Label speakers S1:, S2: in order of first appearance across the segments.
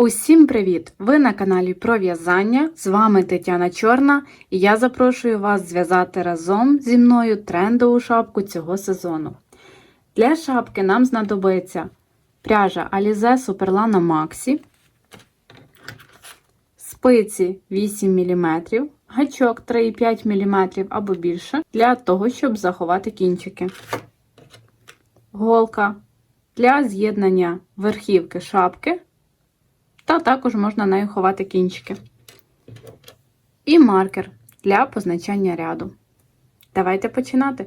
S1: Усім привіт! Ви на каналі про в'язання. З вами Тетяна Чорна, і я запрошую вас зв'язати разом зі мною трендову шапку цього сезону. Для шапки нам знадобиться пряжа Alize Superlana Maxi, спиці 8 мм, гачок 3,5 мм або більше для того, щоб заховати кінчики, голка для з'єднання верхівки шапки та також можна нею ховати кінчики. І маркер для позначання ряду. Давайте починати.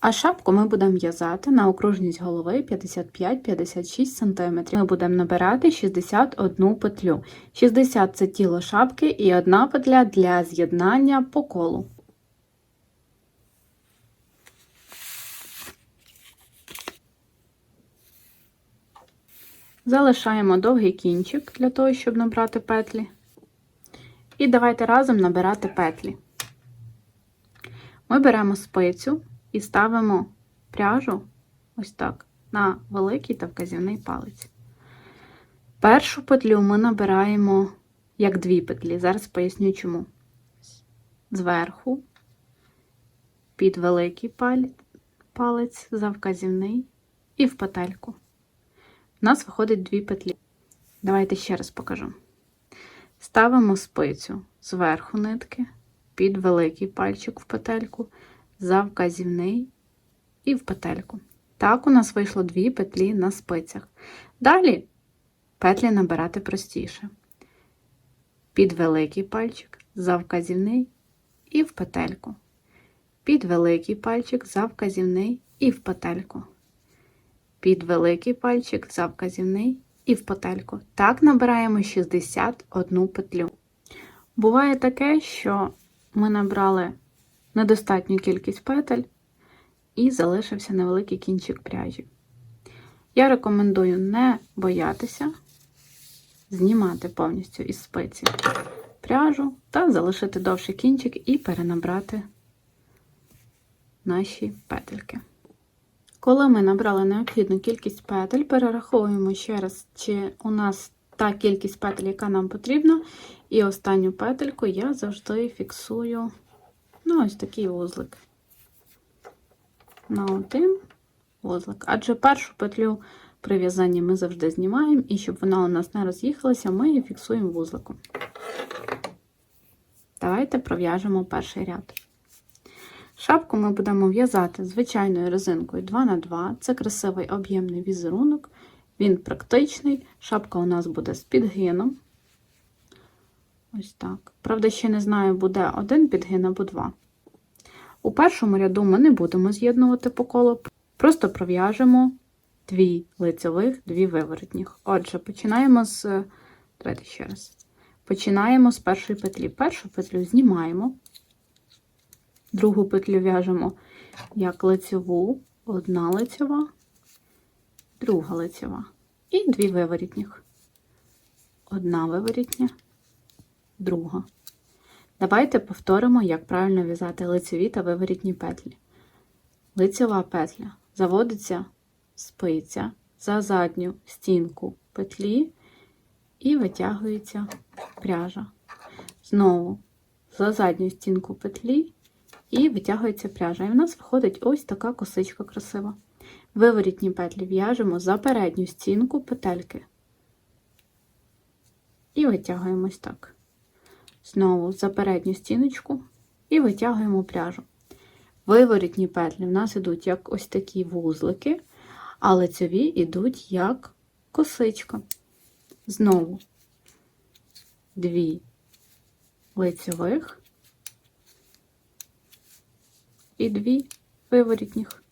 S1: А шапку ми будемо в'язати на окружність голови 55-56 см. Ми будемо набирати 61 петлю. 60 це тіло шапки і одна петля для з'єднання по колу. Залишаємо довгий кінчик для того, щоб набрати петлі. І давайте разом набирати петлі. Ми беремо спицю і ставимо пряжу ось так на великий та вказівний палець. Першу петлю ми набираємо як дві петлі. Зараз поясню чому. Зверху, під великий палець, за вказівний і в петельку. У нас виходить дві петлі. Давайте ще раз покажу. Ставимо спицю зверху нитки, під великий пальчик в петельку, за вказівний і в петельку. Так, у нас вийшло дві петлі на спицях. Далі петлі набирати простіше. Під великий пальчик, за вказівний і в петельку. Під великий пальчик, за вказівний і в петельку під великий пальчик за вказівний і в петельку. Так набираємо 61 петлю. Буває таке, що ми набрали недостатню кількість петель і залишився невеликий кінчик пряжі. Я рекомендую не боятися знімати повністю із спиці пряжу та залишити довший кінчик і перенабрати наші петельки. Коли ми набрали необхідну кількість петель, перераховуємо ще раз, чи у нас та кількість петель, яка нам потрібна. І останню петельку я завжди фіксую на ось такий вузлик. На один вузлик. Адже першу петлю при в'язанні ми завжди знімаємо, і щоб вона у нас не роз'їхалася, ми її фіксуємо вузликом. Давайте пров'яжемо перший ряд. Шапку ми будемо в'язати звичайною резинкою 2х2. Це красивий об'ємний візерунок, він практичний. Шапка у нас буде з підгином. Ось так. Правда, ще не знаю, буде один підгин або два. У першому ряду ми не будемо з'єднувати по колу, просто пров'яжемо дві лицевих, дві виворотніх. Отже, починаємо з. Давайте ще раз. Починаємо з першої петлі. Першу петлю знімаємо. Другу петлю в'яжемо як лицеву, одна лицева, друга лицева. І дві виворітніх. Одна виворітня, друга. Давайте повторимо, як правильно в'язати лицеві та виворітні петлі. Лицева петля заводиться спиця за задню стінку петлі і витягується пряжа. Знову за задню стінку петлі і витягується пряжа. І в нас виходить ось така косичка красива. Виворітні петлі в'яжемо за передню стінку петельки. І витягуємо ось так. Знову за передню стіночку і витягуємо пряжу. Виворітні петлі в нас йдуть як ось такі вузлики, а лицеві йдуть як косичка. Знову дві лицевих і дві виворітніх.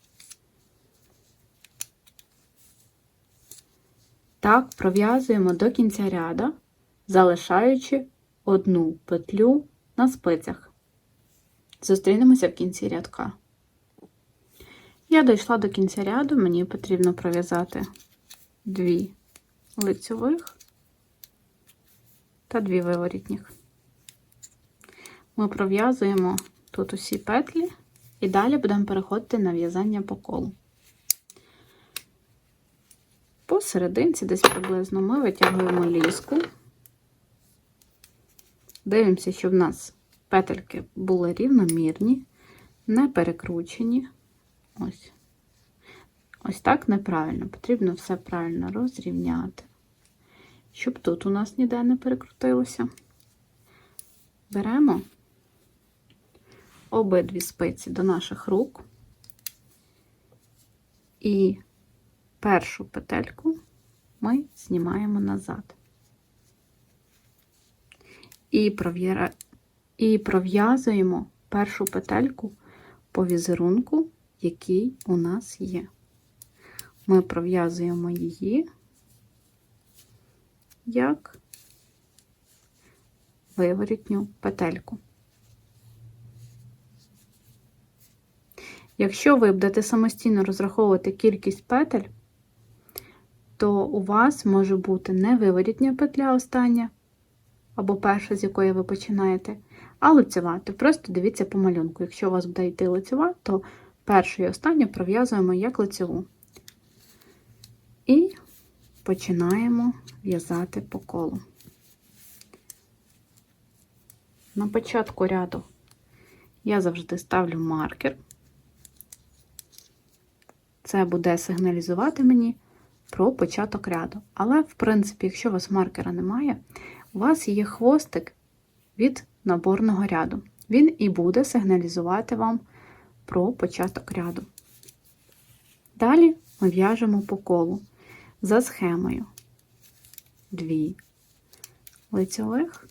S1: Так пров'язуємо до кінця ряда, залишаючи одну петлю на спицях. Зустрінемося в кінці рядка. Я дійшла до кінця ряду, мені потрібно пров'язати дві лицьових та дві виворітніх. Ми пров'язуємо тут усі петлі і далі будемо переходити на в'язання по колу. Посерединці, десь приблизно, ми витягуємо ліску. Дивимося, щоб в нас петельки були рівномірні, не перекручені. Ось. Ось так неправильно. Потрібно все правильно розрівняти, щоб тут у нас ніде не перекрутилося. Беремо обидві спиці до наших рук і першу петельку ми знімаємо назад. І пров'язуємо першу петельку по візерунку, який у нас є. Ми пров'язуємо її як виворітню петельку. Якщо ви будете самостійно розраховувати кількість петель, то у вас може бути не виворітня петля остання, або перша, з якої ви починаєте, а лицева. То просто дивіться по малюнку. Якщо у вас буде йти лицева, то першу і останню пров'язуємо як лицеву. І починаємо в'язати по колу. На початку ряду я завжди ставлю маркер. Це буде сигналізувати мені про початок ряду. Але, в принципі, якщо у вас маркера немає, у вас є хвостик від наборного ряду. Він і буде сигналізувати вам про початок ряду. Далі ми в'яжемо по колу за схемою. Дві лицьових,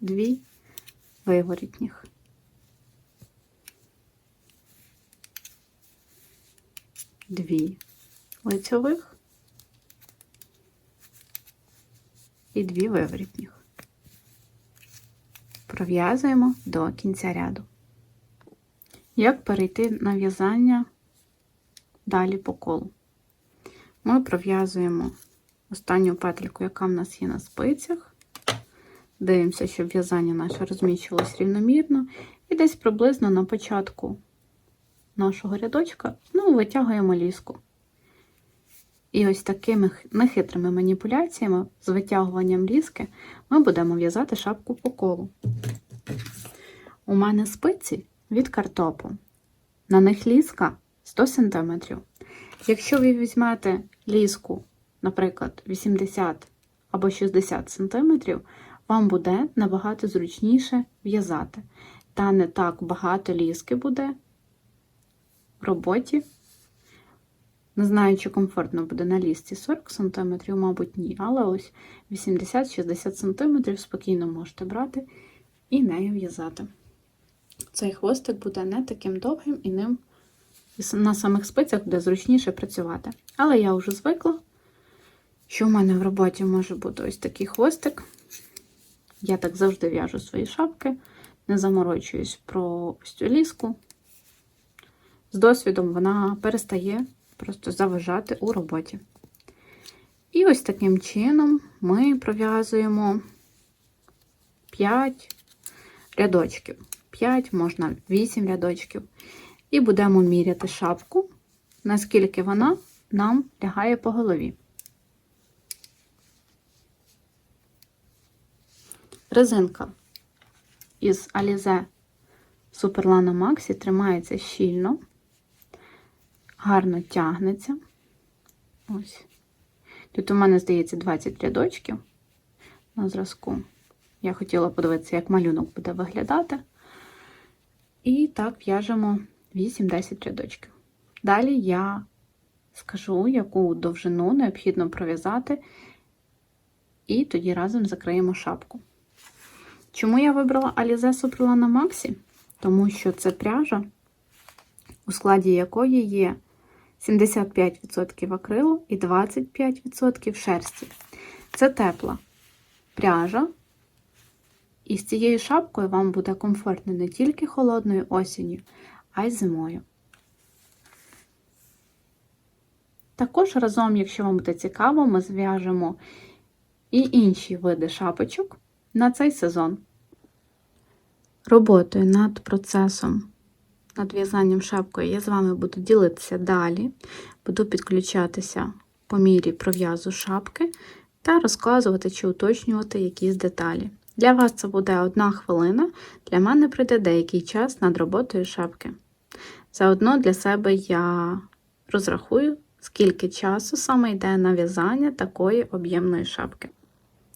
S1: дві виворітніх. Дві лицьових і дві виворітніх. Пров'язуємо до кінця ряду. Як перейти на в'язання далі по колу? Ми пров'язуємо останню петельку, яка в нас є на спицях. Дивимося, щоб в'язання наше розміщувалось рівномірно. І десь приблизно на початку нашого рядочка ну, витягуємо ліску. І ось такими нехитрими маніпуляціями з витягуванням ліски ми будемо в'язати шапку по колу. У мене спиці від картопу. На них ліска 100 см. Якщо ви візьмете ліску, наприклад, 80 або 60 см, вам буде набагато зручніше в'язати. Та не так багато ліски буде роботі. Не знаю, чи комфортно буде на лісці 40 см, мабуть, ні. Але ось 80-60 см спокійно можете брати і нею в'язати. Цей хвостик буде не таким довгим і ним на самих спицях буде зручніше працювати. Але я вже звикла, що в мене в роботі може бути ось такий хвостик. Я так завжди в'яжу свої шапки, не заморочуюсь про ось цю ліску. З досвідом вона перестає просто заважати у роботі. І ось таким чином ми пров'язуємо 5 рядочків. 5, можна 8 рядочків. І будемо міряти шапку, наскільки вона нам лягає по голові. Резинка із Alize Superlana Maxi тримається щільно, гарно тягнеться. Ось. Тут у мене, здається, 20 рядочків на зразку. Я хотіла подивитися, як малюнок буде виглядати. І так в'яжемо 8-10 рядочків. Далі я скажу, яку довжину необхідно пров'язати, і тоді разом закриємо шапку. Чому я вибрала Alize Superlana Maxi? Тому що це пряжа, у складі якої є 75% акрилу і 25% шерсті. Це тепла пряжа, І з цією шапкою вам буде комфортно не тільки холодною осінню, а й зимою. Також разом, якщо вам буде цікаво, ми зв'яжемо і інші види шапочок на цей сезон. Роботою над процесом, над в'язанням шапкою я з вами буду ділитися далі, буду підключатися по мірі пров'язу шапки та розказувати чи уточнювати якісь деталі. Для вас це буде одна хвилина, для мене прийде деякий час над роботою шапки. Заодно для себе я розрахую, скільки часу саме йде на в'язання такої об'ємної шапки.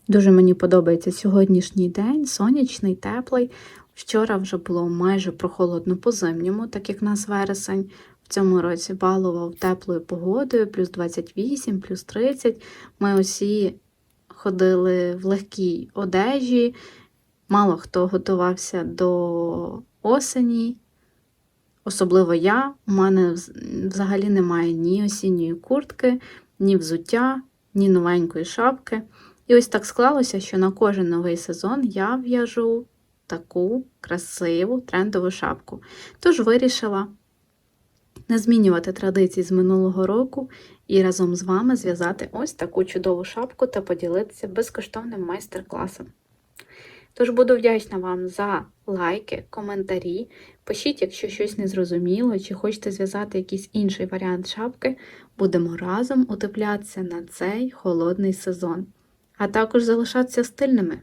S1: Дуже мені подобається сьогоднішній день, сонячний, теплий. Вчора вже було майже прохолодно по зимньому, так як нас вересень в цьому році балував теплою погодою, плюс 28, плюс 30. Ми усі ходили в легкій одежі, мало хто готувався до осені. Особливо я, у мене взагалі немає ні осінньої куртки, ні взуття, ні новенької шапки. І ось так склалося, що на кожен новий сезон я в'яжу таку красиву трендову шапку. Тож вирішила не змінювати традиції з минулого року і разом з вами зв'язати ось таку чудову шапку та поділитися безкоштовним майстер-класом. Тож буду вдячна вам за лайки, коментарі. Пишіть, якщо щось не зрозуміло, чи хочете зв'язати якийсь інший варіант шапки, будемо разом утеплятися на цей холодний сезон, а також залишатися стильними.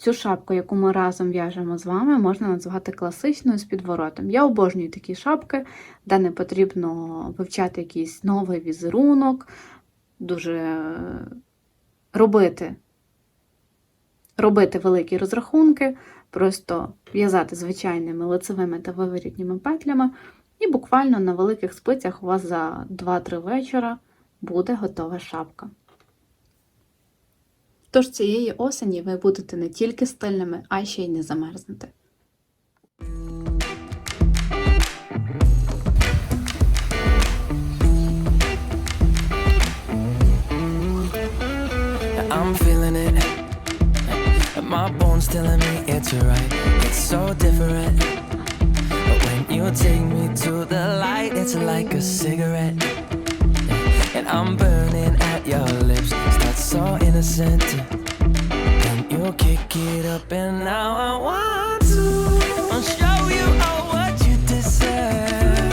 S1: Цю шапку, яку ми разом в'яжемо з вами, можна назвати класичною з підворотом. Я обожнюю такі шапки, де не потрібно вивчати якийсь новий візерунок, дуже е, робити, робити великі розрахунки, просто в'язати звичайними лицевими та виворітніми петлями, і буквально на великих спицях у вас за 2-3 вечора буде готова шапка. Тож цієї осені ви будете не тільки стильними, а ще й не замерзнете.
S2: I'm feeling it. My bones telling me it's right. It's so different. But when you take me to the light, it's like a cigarette. And I'm burning at your lips. So innocent. Then you kick it up, and now I want to show you all what you deserve.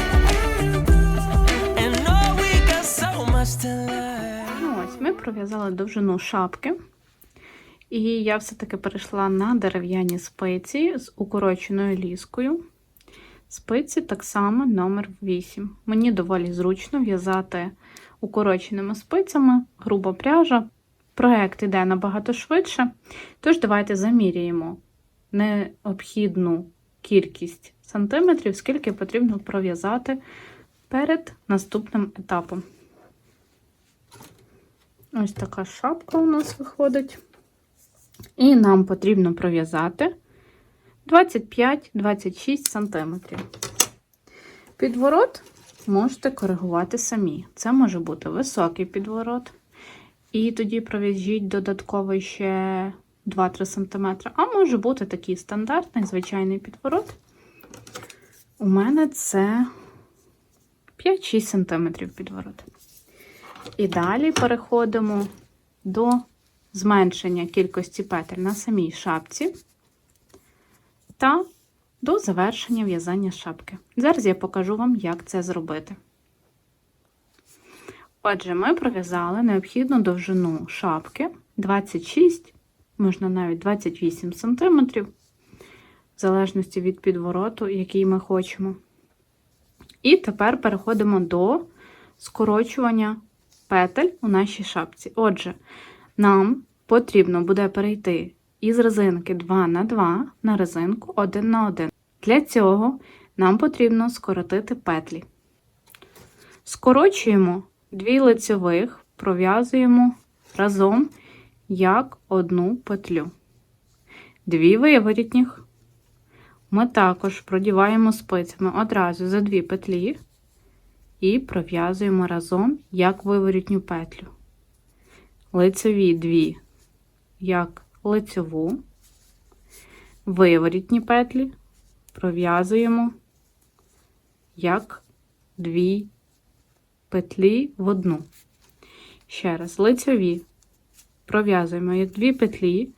S2: And know we got so much to learn.
S1: Ну ось ми пров'язали довжину шапки. І я все-таки перейшла на дерев'яні спиці з укороченою ліскою. Спиці так само номер 8. Мені доволі зручно в'язати укороченими спицями, груба пряжа. Проект іде набагато швидше. Тож давайте заміряємо необхідну кількість сантиметрів, скільки потрібно пров'язати перед наступним етапом. Ось така шапка у нас виходить. І нам потрібно пров'язати 25-26 см. Підворот можете коригувати самі. Це може бути високий підворот. І тоді пров'яжіть додатково ще 2-3 см. А може бути такий стандартний, звичайний підворот. У мене це 5-6 см підворот. І далі переходимо до зменшення кількості петель на самій шапці та до завершення в'язання шапки. Зараз я покажу вам, як це зробити. Отже, ми пров'язали необхідну довжину шапки 26, можна навіть 28 см, в залежності від підвороту, який ми хочемо. І тепер переходимо до скорочування петель у нашій шапці. Отже, нам потрібно буде перейти із резинки 2 на 2 на резинку 1 на 1. Для цього нам потрібно скоротити петлі. Скорочуємо дві лицьових, пров'язуємо разом як одну петлю. Дві виворітніх. Ми також продіваємо спицями одразу за дві петлі і пров'язуємо разом як виворітню петлю. Лицеві дві, як лицеву, виворітні петлі пров'язуємо як дві петлі в одну. Ще раз, лицеві пров'язуємо як дві петлі,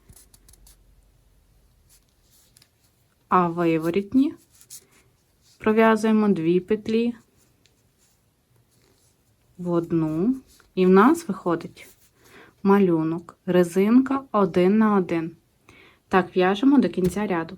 S1: а виворітні пров'язуємо дві петлі в одну, і в нас виходить малюнок, резинка один на один. Так, в'яжемо до кінця ряду.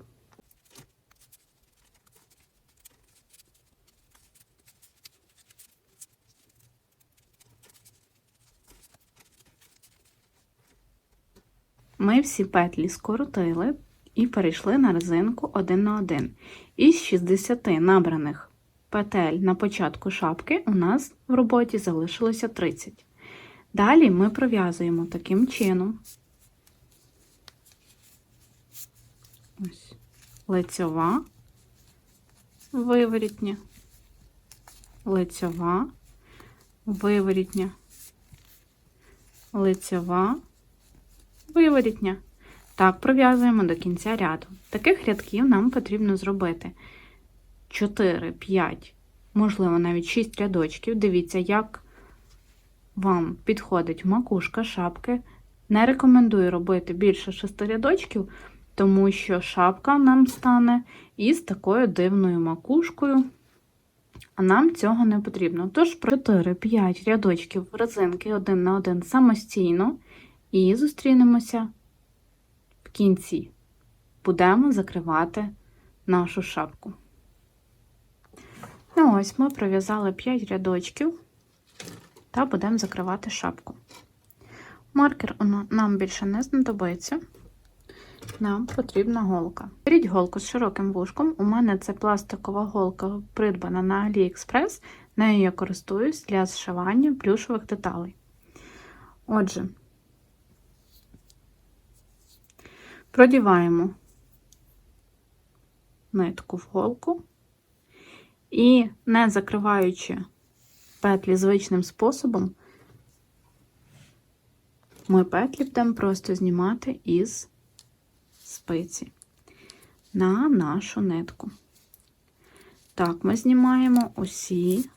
S1: Ми всі петлі скоротили і перейшли на резинку 1 на 1. Із 60 набраних петель на початку шапки у нас в роботі залишилося 30. Далі ми пров'язуємо таким чином. Ось лицьова, виворітня, лицьова, виворітня, лицьова, виворітня. Так, пров'язуємо до кінця ряду. Таких рядків нам потрібно зробити 4, 5, можливо, навіть 6 рядочків. Дивіться, як вам підходить макушка шапки. Не рекомендую робити більше 6 рядочків, тому що шапка нам стане із такою дивною макушкою. А нам цього не потрібно. Тож 4-5 рядочків резинки один на один самостійно і зустрінемося в кінці. Будемо закривати нашу шапку. Ну ось ми пров'язали 5 рядочків та будемо закривати шапку. Маркер нам більше не знадобиться. Нам потрібна голка. Беріть голку з широким вушком. У мене це пластикова голка, придбана на AliExpress. Нею я користуюсь для зшивання плюшових деталей. Отже, продіваємо нитку в голку і, не закриваючи петлі звичним способом, ми петлі будемо просто знімати із спиці на нашу нитку. Так, ми знімаємо усі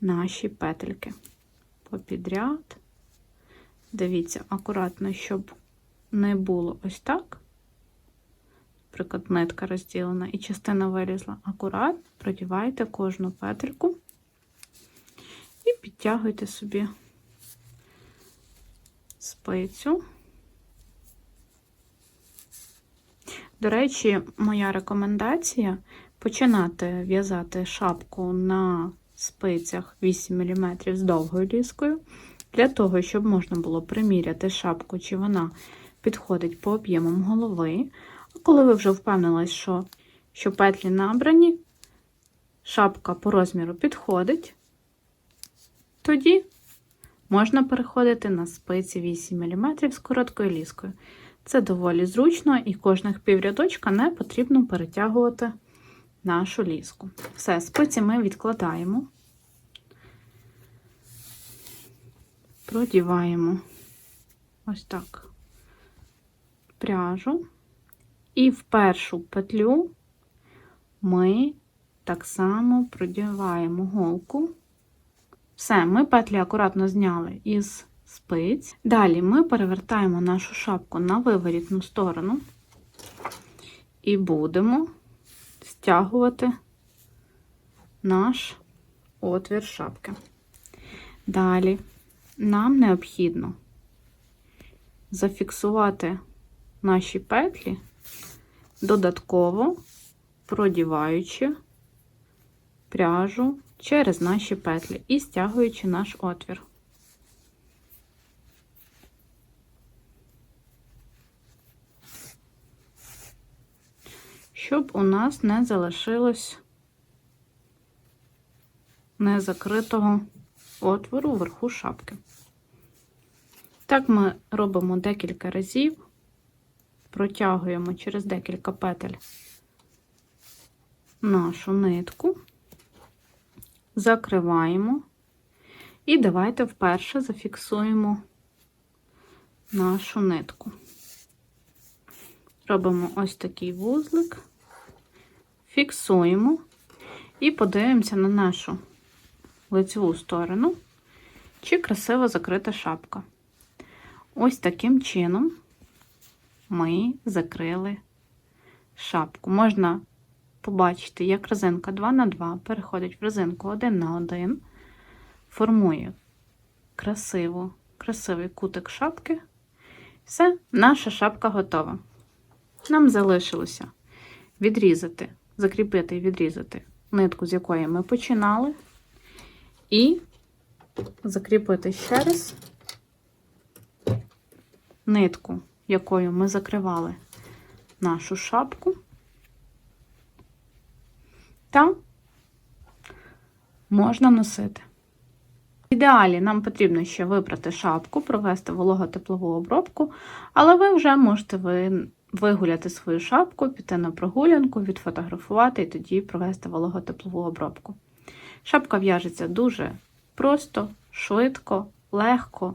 S1: наші петельки попідряд. Дивіться, акуратно, щоб не було ось так. Наприклад, нитка розділена і частина вилізла. Акуратно продівайте кожну петельку і підтягуйте собі спицю. До речі, моя рекомендація починати в'язати шапку на спицях 8 мм з довгою ліскою, для того, щоб можна було приміряти шапку, чи вона підходить по об'ємам голови. А коли ви вже впевнились, що, що петлі набрані, шапка по розміру підходить, тоді можна переходити на спиці 8 мм з короткою ліскою. Це доволі зручно і кожних піврядочка не потрібно перетягувати нашу ліску. Все, спиці ми відкладаємо, продіваємо ось так пряжу, і в першу петлю ми так само продіваємо голку. Все, ми петлі акуратно зняли із спиць. Далі ми перевертаємо нашу шапку на виворітну сторону і будемо стягувати наш отвір шапки. Далі нам необхідно зафіксувати наші петлі, додатково продіваючи пряжу через наші петлі і стягуючи наш отвір. Щоб у нас не залишилось незакритого отвору вверху шапки. Так ми робимо декілька разів, протягуємо через декілька петель нашу нитку, закриваємо і давайте вперше зафіксуємо нашу нитку. Робимо ось такий вузлик, фіксуємо і подивимося на нашу лицеву сторону, чи красиво закрита шапка. Ось таким чином ми закрили шапку. Можна побачити, як резинка 2 на 2 переходить в резинку 1 на 1, формує красиво, красивий кутик шапки. Все, наша шапка готова. Нам залишилося відрізати, закріпити і відрізати нитку, з якої ми починали, і закріпити ще раз нитку, якою ми закривали нашу шапку. Та можна носити. В ідеалі нам потрібно ще випрати шапку, провести вологотеплову обробку, але ви вже можете вигуляти свою шапку, піти на прогулянку, відфотографувати і тоді провести вологотеплову обробку. Шапка в'яжеться дуже просто, швидко, легко.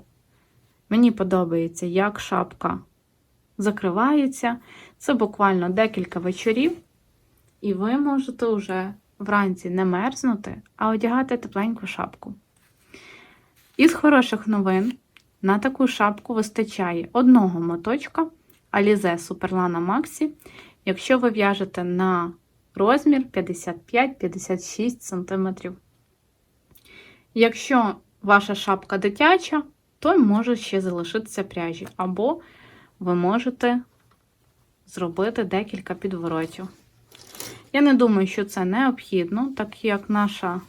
S1: Мені подобається, як шапка закривається. Це буквально декілька вечорів, і ви можете вже вранці не мерзнути, а одягати тепленьку шапку. Із хороших новин на таку шапку вистачає одного моточка Alize Superlana Maxi, якщо ви в'яжете на розмір 55-56 см. Якщо ваша шапка дитяча, то може ще залишитися пряжі, або ви можете зробити декілька підворотів. Я не думаю, що це необхідно, так як наша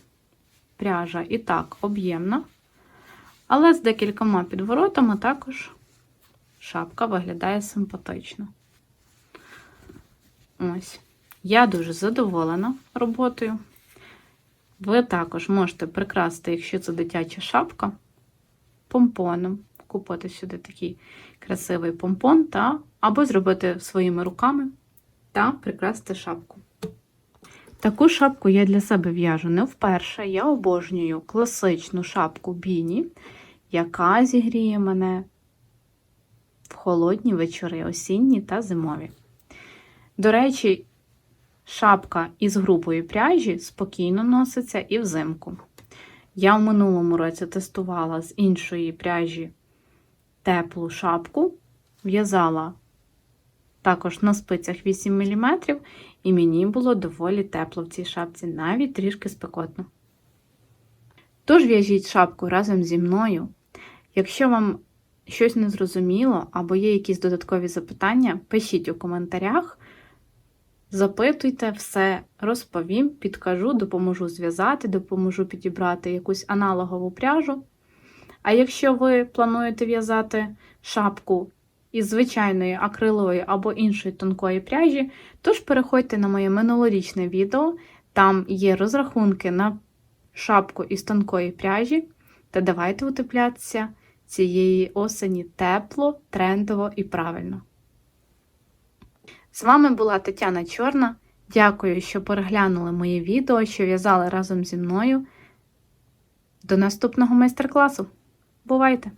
S1: пряжа і так об'ємна. Але з декількома підворотами також шапка виглядає симпатично. Ось. Я дуже задоволена роботою. Ви також можете прикрасити, якщо це дитяча шапка, помпоном. Купити сюди такий красивий помпон, та, або зробити своїми руками та прикрасити шапку. Таку шапку я для себе в'яжу не вперше. Я обожнюю класичну шапку Біні, яка зігріє мене в холодні вечори, осінні та зимові. До речі, шапка із групою пряжі спокійно носиться і взимку. Я в минулому році тестувала з іншої пряжі теплу шапку, в'язала також на спицях 8 мм, і мені було доволі тепло в цій шапці, навіть трішки спекотно. Тож в'яжіть шапку разом зі мною. Якщо вам щось не зрозуміло або є якісь додаткові запитання, пишіть у коментарях, запитуйте все, розповім, підкажу, допоможу зв'язати, допоможу підібрати якусь аналогову пряжу. А якщо ви плануєте в'язати шапку із звичайної акрилової або іншої тонкої пряжі, тож переходьте на моє минулорічне відео, там є розрахунки на шапку із тонкої пряжі, та давайте утеплятися цієї осені тепло, трендово і правильно. З вами була Тетяна Чорна. Дякую, що переглянули моє відео, що в'язали разом зі мною. До наступного майстер-класу! Бувайте!